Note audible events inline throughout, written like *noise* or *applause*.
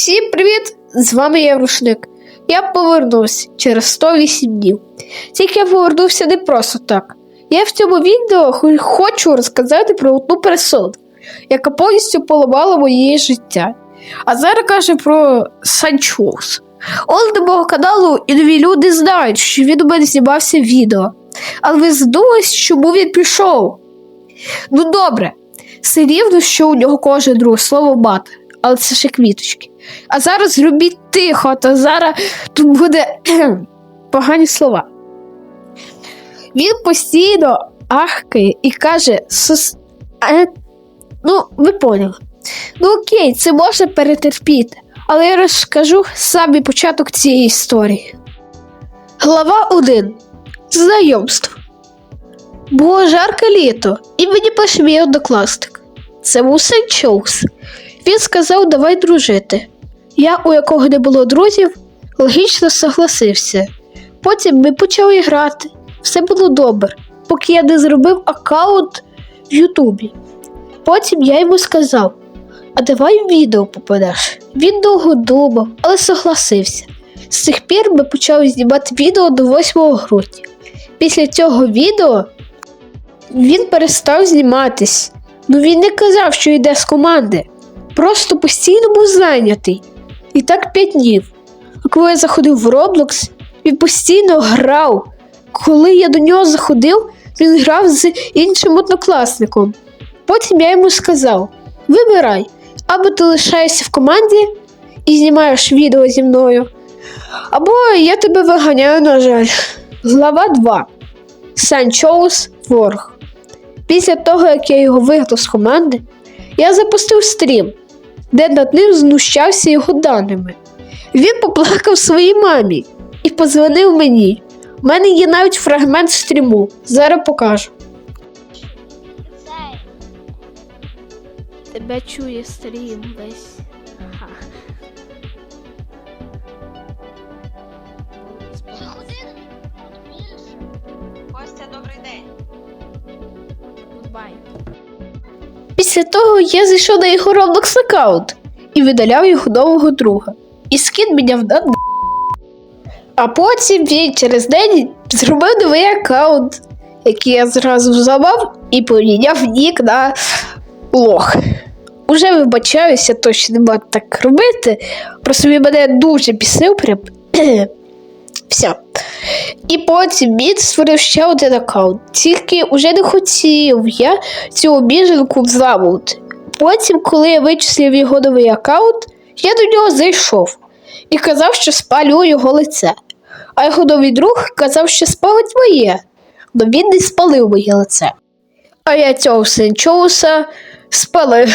Всім привіт! З вами я Рушник. Я повернувся через 108 днів. Тільки я повернувся не просто так. Я в цьому відео хочу розказати про одну персону, яка повністю поламала моє життя. А зараз каже про Санчоус. Он до мого каналу і нові люди знають, що він у мене знімався відео. Але ви задумались, чому він пішов? Ну добре, все рівно, що у нього кожне друге слово мати, але це ще квіточки. А зараз робіть тихо, то зараз тут буде *clears throat* погані слова. Він постійно ахкає і каже: «Сос- е, ну, ви поняли. Ну окей, це можна перетерпіти, але я розкажу самий початок цієї історії. Глава 1. Знайомство. Було жарке літо, і мені пише мій однокласник. Це був Сенчоус. Він сказав, давай дружити. Я, у якого не було друзів, логічно согласився. Потім ми почали грати. Все було добре, поки я не зробив аккаунт в Ютубі. Потім я йому сказав: а давай в відео попадеш. Він довго думав, але согласився. З тих пір ми почали знімати відео до 8 грудня. Після цього відео він перестав зніматись. Ну він не казав, що йде з команди. Просто постійно був зайнятий. І так п'ять днів. А коли я заходив в Roblox, він постійно грав. Коли я до нього заходив, він грав з іншим однокласником. Потім я йому сказав: вибирай, або ти лишаєшся в команді і знімаєш відео зі мною, або я тебе виганяю, на жаль. Глава 2. Санчоус Ворг. Після того, як я його вигнав з команди, я запустив стрім, де над ним знущався його даними. Він поплакав своїй мамі і позвонив мені. У мене є навіть фрагмент стріму. Зараз покажу. Тебе чує стрім весь. Заходи. Костя, добрий день. Після того я зайшов на його Roblox аккаунт і видаляв його нового друга. І скін міняв на. А потім він через день зробив новий аккаунт, який я зразу зламав і поміняв нік на лох. Уже вибачаюся, точно не можу так робити. Просто він мене дуже бісив прям. *clears throat* Все. І потім він створив ще один аккаунт. Тільки вже не хотів я цю біженку взламувати. Потім, коли я вичислив його новий аккаунт, я до нього зайшов і казав, що спалю його лице. А його новий друг казав, що спалить моє, але він не спалив моє лице. А я цього Сенчоуса спалив.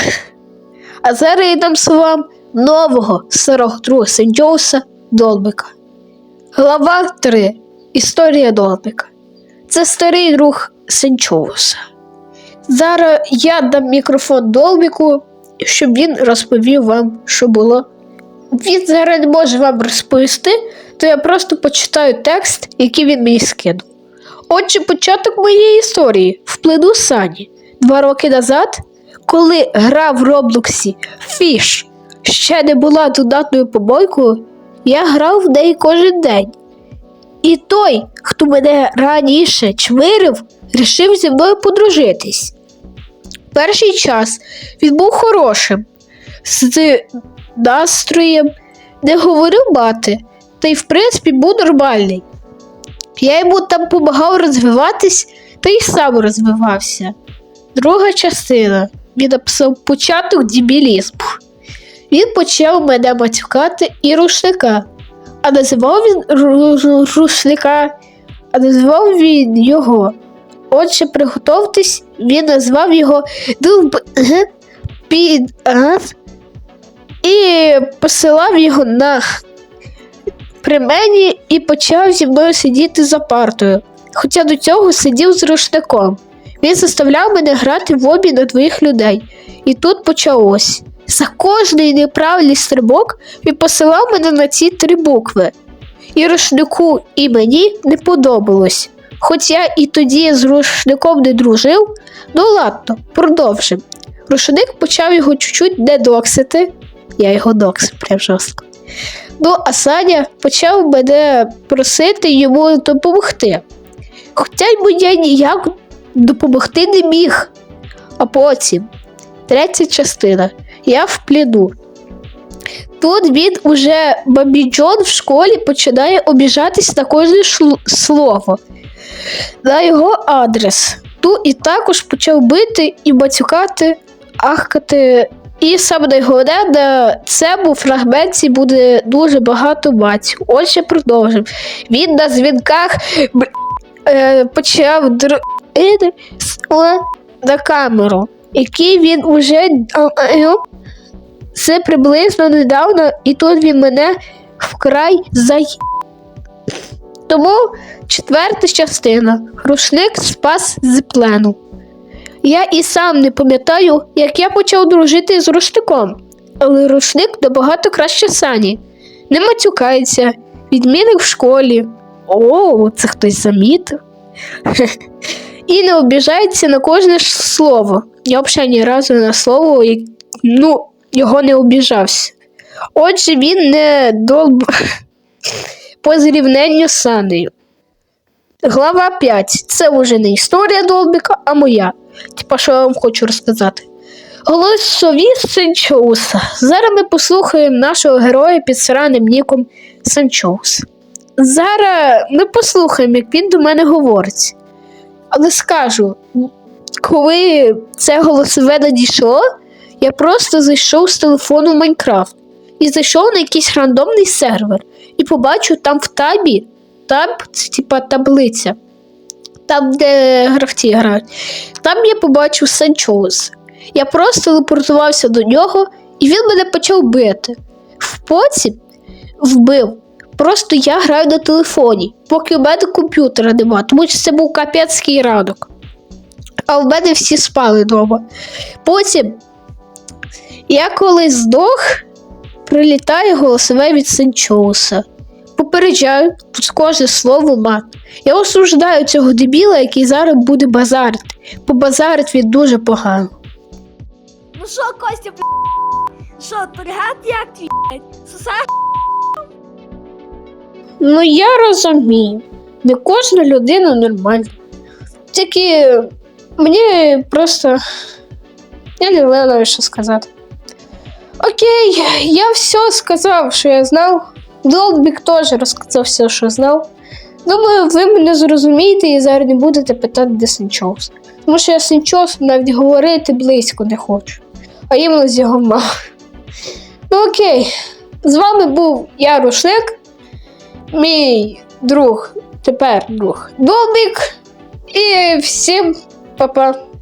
А зараз я дам словам нового старого друга Сенчоуса Долбика. Глава 3. Історія Долбика. Це старий друг Сенчоуса. Зараз я дам мікрофон Долбіку, щоб він розповів вам, що було. Він зараз не може вам розповісти, то я просто почитаю текст, який він мені скинув. Отже, початок моєї історії вплину Сані. Два роки назад, коли гра в Роблоксі Фіш ще не була додатною побойкою, я грав в неї кожен день. І той, хто мене раніше чмирив, рішив зі мною подружитись. Перший час він був хорошим, з настроєм, не говорив мати, та й в принципі був нормальний. Я йому там допомагав розвиватись та й сам розвивався. Друга частина. Він написав початок дебілізму. Він почав мене матюкати і рушника. А називав він ру- ру- рушника, а називав він його. Отже, приготовтесь, він назвав його під і посилав його на при мені і почав зі мною сидіти за партою. Хоча до цього сидів з рушником. Він заставляв мене грати в обі на двоїх людей. І тут почалось. За кожний неправильний стрибок він посилав мене на ці три букви. І рушнику, і мені не подобалось. Хоч я і тоді з рушником не дружив, ну ладно, продовжим. Рушник почав його чуть-чуть дедоксити, Я його докс прям жорстко. Ну, а Саня почав мене просити йому допомогти. Хоча йому я ніяк допомогти не міг. А потім, третя частина, я в пліну. Тут він уже Бабі Джон в школі починає обіжатись на кожне слово, на його адрес. Ту і також почав бити і батюкати, ахкати. І саме найголовне, на цьому фрагменті буде дуже багато батьків. Отже, продовжимо. Він на дзвінках е, почав др... е, на камеру, який він уже це приблизно недавно, і тут він мене вкрай зай. Тому четверта частина. Рушник спас з плену. Я і сам не пам'ятаю, як я почав дружити з рушником, але рушник набагато краще сані. Не матюкається, відмінник в школі. О, це хтось замітив. *laughs* І не обіжається на кожне слово. Я взагалі ні разу на слово ну, його не обіжався. Отже, він не долб *laughs* по зрівненню з Санею. Глава 5. Це вже не історія Долбіка, а моя. Типа, що я вам хочу розказати. Голосові Сенчоуса. Зараз ми послухаємо нашого героя під сраним ніком Сенчоус. Зараз ми послухаємо, як він до мене говорить. Але скажу, коли це голосове надійшло, я просто зайшов з телефону в Майнкрафт і зайшов на якийсь рандомний сервер і побачив там в табі, таб це типа таблиця, там, де гравці грають. Там я побачив Санчоус. Я просто телепортувався до нього, і він мене почав бити. В потім вбив. Просто я граю на телефоні, поки в мене комп'ютера нема, тому що це був капецький ранок. А в мене всі спали вдома. Потім я коли здох, прилітає голосове від Сенчоуса. Попереджаю, тут кожне слово мат. Я осуждаю цього дебіла, який зараз буде базарити. Бо базарить він дуже погано. Ну що, Костя, б***? Що, торгат як твій? Суса? Ну я розумію, не кожна людина нормальна. Тільки мені просто. Я не знаю, що сказати. Окей, я все сказав, що я знав. Долбік теж розказав все, що знав. Думаю, ви мене зрозумієте і зараз не будете питати, де Сенчоус. Тому що я Сенчоус навіть говорити близько не хочу. А іменно з його мамою. Ну окей, з вами був я Рушник мій друг, тепер друг Долбік. І всім Papá.